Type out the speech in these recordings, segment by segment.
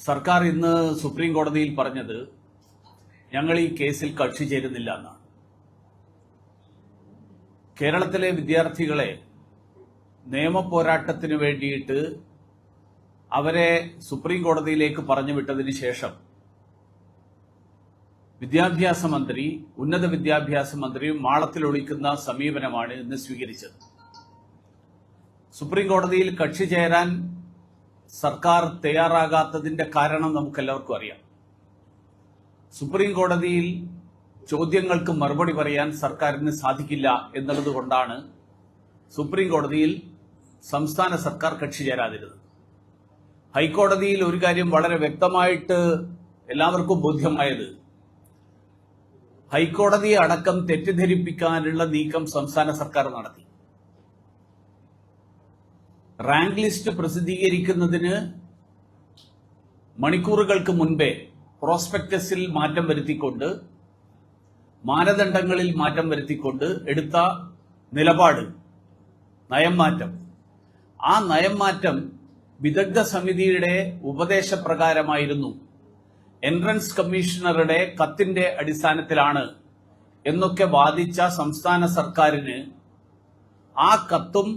സർക്കാർ ഇന്ന് സുപ്രീം കോടതിയിൽ പറഞ്ഞത് ഞങ്ങൾ ഈ കേസിൽ കക്ഷി ചേരുന്നില്ല എന്നാണ്. കേരളത്തിലെ വിദ്യാർത്ഥികളെ നിയമ പോരാട്ടത്തിന് വേണ്ടിയിട്ട് അവരെ സുപ്രീം കോടതിയിലേക്ക് പറഞ്ഞു വിട്ടതിന് ശേഷം വിദ്യാഭ്യാസ മന്ത്രി ഉന്നത വിദ്യാഭ്യാസ മന്ത്രി മാളത്തിലൊളിക്കുന്ന സമീപനമാണ് ഇന്ന് സ്വീകരിച്ചത്. സുപ്രീം കോടതിയിൽ കക്ഷി ചേരാൻ സർക്കാർ തയ്യാറാകാത്തതിന്റെ കാരണം നമുക്കെല്ലാവർക്കും അറിയാം. സുപ്രീം കോടതിയിൽ ചോദ്യങ്ങൾക്ക് മറുപടി പറയാൻ സർക്കാരിന് സാധിക്കില്ല എന്നുള്ളത് കൊണ്ടാണ് സുപ്രീം കോടതിയിൽ സംസ്ഥാന സർക്കാർ കക്ഷി ചേരാതിരുന്നത്. ഹൈക്കോടതിയിൽ ഒരു കാര്യം വളരെ വ്യക്തമായിട്ട് എല്ലാവർക്കും ബോധ്യമായത് ഹൈക്കോടതിയെ അടക്കം തെറ്റിദ്ധരിപ്പിക്കാനുള്ള നീക്കം സംസ്ഥാന സർക്കാർ നടത്തി. റാങ്ക് ലിസ്റ്റ് പ്രസിദ്ധീകരിക്കുന്നതിന് മണിക്കൂറുകൾക്ക് മുൻപേ പ്രോസ്പെക്ടസിൽ മാറ്റം വരുത്തിക്കൊണ്ട് മാനദണ്ഡങ്ങളിൽ മാറ്റം വരുത്തിക്കൊണ്ട് എടുത്ത നിലപാട് നയം മാറ്റം ആ നയം മാറ്റം വിദഗ്ധ സമിതിയുടെ ഉപദേശപ്രകാരമായിരുന്നു. എൻട്രൻസ് കമ്മീഷണറുടെ കത്തിന്റെ അടിസ്ഥാനത്തിലാണ് എന്നൊക്കെ വാദിച്ച സംസ്ഥാന സർക്കാരിന് ആ കത്തും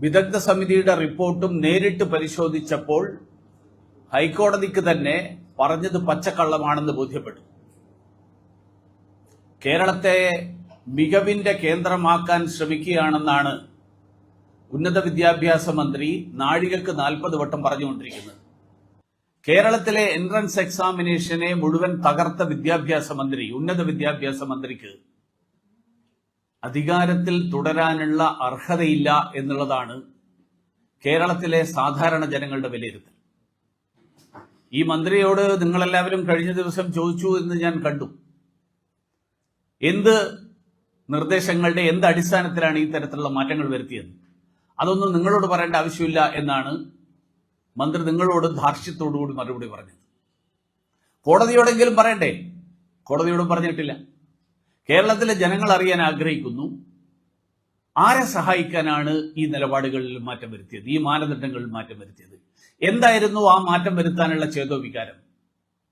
വിദഗ്ധ സമിതിയുടെ റിപ്പോർട്ടും നേരിട്ട് പരിശോധിച്ചപ്പോൾ ഹൈക്കോടതിക്ക് തന്നെ പറഞ്ഞത് പച്ചക്കള്ളമാണെന്ന് ബോധ്യപ്പെട്ടു. കേരളത്തെ മികവിന്റെ കേന്ദ്രമാക്കാൻ ശ്രമിക്കുകയാണെന്നാണ് ഉന്നത വിദ്യാഭ്യാസ മന്ത്രി നാഴികക്ക് നാൽപ്പത് വട്ടം പറഞ്ഞുകൊണ്ടിരിക്കുന്നത്. കേരളത്തിലെ എൻട്രൻസ് എക്സാമിനേഷനെ മുഴുവൻ തകർത്ത വിദ്യാഭ്യാസ മന്ത്രി ഉന്നത വിദ്യാഭ്യാസ മന്ത്രിക്ക് അധികാരത്തിൽ തുടരാനുള്ള അർഹതയില്ല എന്നുള്ളതാണ് കേരളത്തിലെ സാധാരണ ജനങ്ങളുടെ വിലയിരുത്തൽ. ഈ മന്ത്രിയോട് നിങ്ങളെല്ലാവരും കഴിഞ്ഞ ദിവസം ചോദിച്ചു എന്ന് ഞാൻ കണ്ടു. എന്ത് നിർദ്ദേശങ്ങളുടെ എന്ത് അടിസ്ഥാനത്തിലാണ് ഈ തരത്തിലുള്ള മാറ്റങ്ങൾ വരുത്തിയത്? അതൊന്നും നിങ്ങളോട് പറയേണ്ട ആവശ്യമില്ല എന്നാണ് മന്ത്രി നിങ്ങളോട് ധാർഷ്ട്യത്തോടുകൂടി മറുപടി പറഞ്ഞത്. കോടതിയോടെങ്കിലും പറയണ്ടേ? കോടതിയോടും പറഞ്ഞിട്ടില്ല. കേരളത്തിലെ ജനങ്ങൾ അറിയാൻ ആഗ്രഹിക്കുന്നു. ആരെ സഹായിക്കാനാണ് ഈ നിലപാടുകളിൽ മാറ്റം വരുത്തിയത്? ഈ മാനദണ്ഡങ്ങളിൽ മാറ്റം വരുത്തിയത്? എന്തായിരുന്നു ആ മാറ്റം വരുത്താനുള്ള ചേതോ വികാരം?